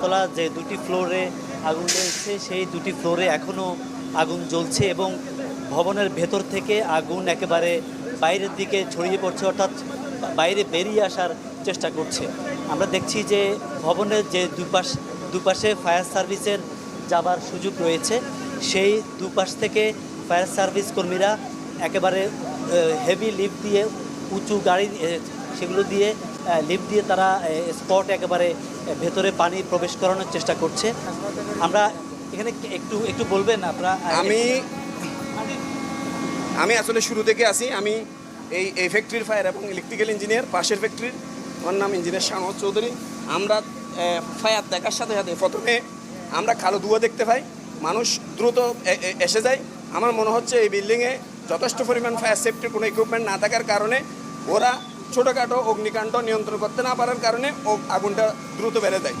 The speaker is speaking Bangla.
চারতলা যে দুটি ফ্লোরে আগুন রয়েছে সেই দুটি ফ্লোরে এখনও আগুন জ্বলছে এবং ভবনের ভেতর থেকে আগুন একেবারে বাইরের দিকে ছড়িয়ে পড়ছে, অর্থাৎ বাইরে বেরিয়ে আসার চেষ্টা করছে। আমরা দেখছি যে ভবনের যে দুপাশ, দুপাশে ফায়ার সার্ভিসের যাবার সুযোগ রয়েছে। সেই দুপাশ থেকে ফায়ার সার্ভিস কর্মীরা একেবারে হেভি লিফট দিয়ে উঁচু গাড়ি সেগুলো দিয়ে লিফট দিয়ে তারা স্পট একেবারে ভেতরে পানি প্রবেশ করানোর চেষ্টা করছে। আমরা এখানে একটু একটু বলবেন আপনারা? আমি আমি আসলে শুরু থেকে আসি আমি এই এই ফ্যাক্টরির ফায়ার এবং ইলেকট্রিক্যাল ইঞ্জিনিয়ার পাশের ফ্যাক্টরির আমার নাম ইঞ্জিনিয়ার শাহমদ চৌধুরী। আমরা ফায়ার দেখার সাথে সাথে প্রথমে আমরা কালো ধুয়া দেখতে পাই। মানুষ দ্রুত এসে যায়। আমার মনে হচ্ছে এই বিল্ডিংয়ে যথেষ্ট পরিমাণ ফায়ার সেফটির কোনো ইকুইপমেন্ট না থাকার কারণে ওরা ছোটোখাটো অগ্নিকাণ্ড নিয়ন্ত্রণ করতে না পারার কারণে আগুনটা দ্রুত বেড়ে যায়।